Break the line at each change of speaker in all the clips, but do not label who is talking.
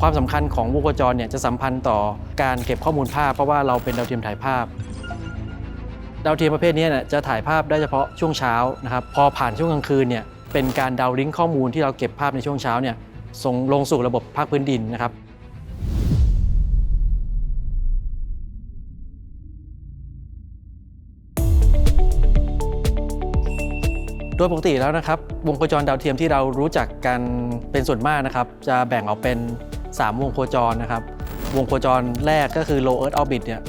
ความสำคัญของวงโคจรเนี่ยจะสัมพันธ์ต่อการเก็บข้อมูลภาพ เพราะว่าเราเป็นดาวเทียมถ่ายภาพ ดาวเทียมประเภทนี้เนี่ยจะถ่ายภาพได้เฉพาะช่วงเช้านะครับพอผ่านช่วงกลางคืนเนี่ยเป็นการดาวลิงก์ข้อมูลที่เราเก็บภาพในช่วงเช้าเนี่ยส่งลงสู่ระบบภาคพื้นดินนะครับโดยปกติแล้วนะครับวงโคจรดาวเทียมที่เรารู้จักกันเป็นส่วนมากนะครับ จะแบ่งออกเป็น 3 วงโคจรนะครับ วงโคจรแรกก็คือ low earth orbit เนี่ย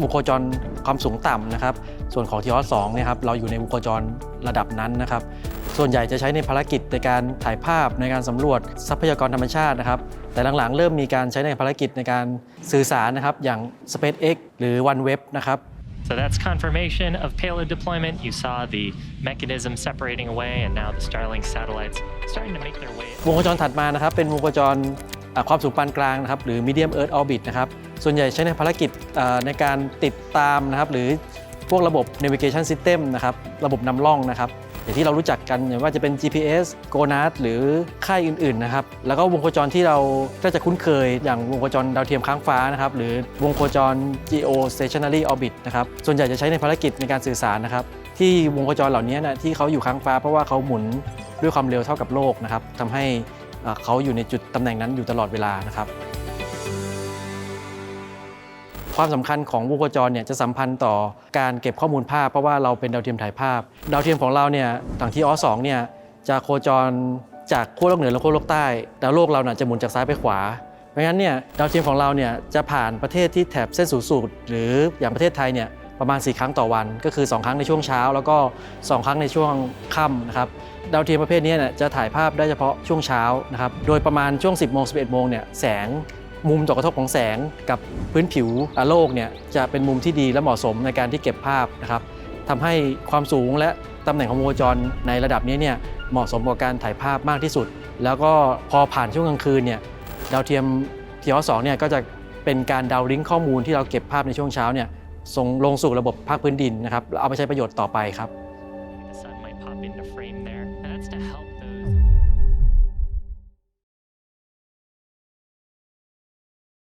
วงโคจรความสูงต่ำนะครับ ส่วนของทีออส2เนี่ยครับเราอยู่ในวงโคจรระดับนั้นนะครับ ส่วนใหญ่จะใช้ในภารกิจในการถ่ายภาพในการสำรวจทรัพยากรธรรมชาตินะครับ แต่หลังๆ เริ่มมีการใช้ในภารกิจในการสื่อสารนะครับ อย่าง SpaceX หรือ OneWeb นะครับ
So that's confirmation of payload deployment. You saw the mechanism separating away, and now the Starlink satellites starting to make their way.
วงโคจรถัดมานะครับเป็นวงโคจรอ่า ความสูงปานกลางนะครับหรือ medium earth orbit นะครับส่วนใหญ่ใช้ในภารกิจในการติดตามนะครับหรือพวกระบบ navigation system นะครับระบบนำร่องนะครับอย่างที่เรารู้จักกันอย่างว่าจะเป็น GPS GONASS หรือค่ายอื่นๆนะครับแล้วก็วงโคจรที่เราก็จะคุ้นเคยอย่างวงโคจรดาวเทียมค้างฟ้านะครับหรือวงโคจร geostationary orbit นะครับส่วนใหญ่จะใช้ในภารกิจในการสื่อสารนะครับที่วงโคจรเหล่านี้นะที่เขาอยู่ค้างฟ้าเพราะว่าเขาหมุนด้วยความเร็วเท่ากับโลกนะครับทำให้ เขาอยู่ในจุดตำแหน่งนั้นอยู่ตลอดเวลานะครับ ความสำคัญของวงโคจรเนี่ยจะสัมพันธ์ต่อการเก็บข้อมูลภาพ เพราะว่าเราเป็นดาวเทียมถ่ายภาพ ดาวเทียมของเราเนี่ยต่างที่อ2เนี่ยจะโคจรจากขั้วโลกเหนือและขั้วโลกใต้ดาวโลกเราเนี่ยจะหมุนจากซ้ายไปขวาเพราะงั้นเนี่ยดาวเทียมของเราเนี่ยจะผ่านประเทศที่แถบเส้นศูนย์สูตร หรืออย่างประเทศไทยเนี่ย ประมาณ 4 ครั้งต่อวัน ก็คือ 2 ครั้งในช่วงเช้า แล้วก็ 2 ครั้งในช่วงค่ำนะครับดาวเทียมประเภทนี้เนี่ยจะถ่ายภาพได้เฉพาะช่วงเช้านะครับโดยประมาณช่วง 10โมง11โมงเนี่ยแสงมุมต่อกระทบของแสงกับพื้นผิวโลกเนี่ยจะเป็นมุมที่ดีและเหมาะสมในการที่เก็บภาพนะครับทำให้ความสูงและตำแหน่งของวงโคจรในระดับนี้เนี่ยเหมาะสมกับการถ่ายภาพมากที่สุด แล้วก็พอผ่านช่วงกลางคืนเนี่ยดาวเทียมทีออสองเนี่ยก็จะเป็นการดาวลิงก์ข้อมูลที่เราเก็บภาพในช่วงเช้าเนี่ย ส่งลงสู่ระบบภาคพื้นดินนะครับเอาไปใช้ประโยชน์ต่อไปครับ